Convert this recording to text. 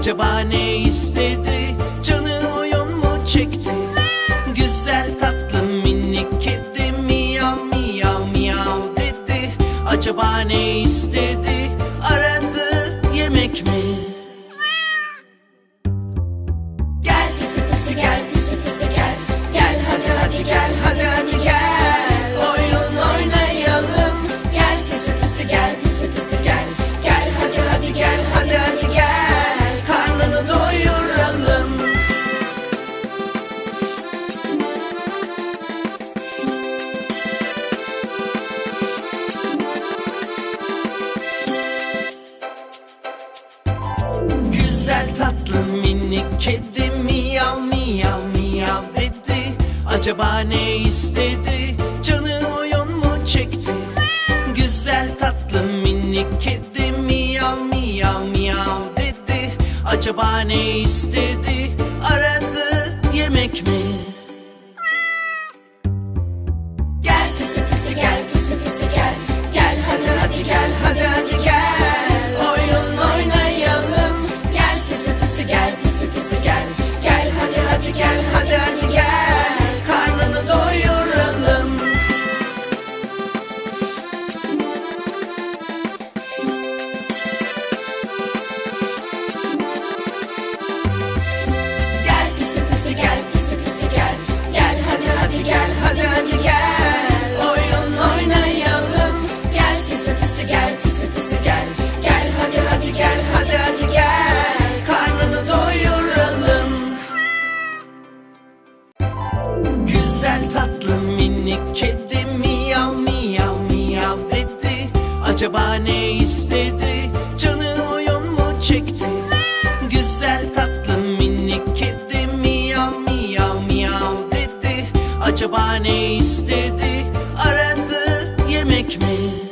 Acaba ne istedi? Canı oyun mu çekti? Güzel tatlı minik kedi Miyav miyav miyav dedi. Acaba ne istedi? minik kedi miyav miyav miyav dedi. Acaba ne istedi? Canı oyun mu çekti? Güzel tatlı minik kedi miyav miyav miyav dedi. Acaba ne istedi? Arandı yemek mi? Acaba ne istedi? Canı oyun mu çekti? Güzel tatlı minik kedi Miyav miyav miyav dedi. Acaba ne istedi? Aradı yemek mi?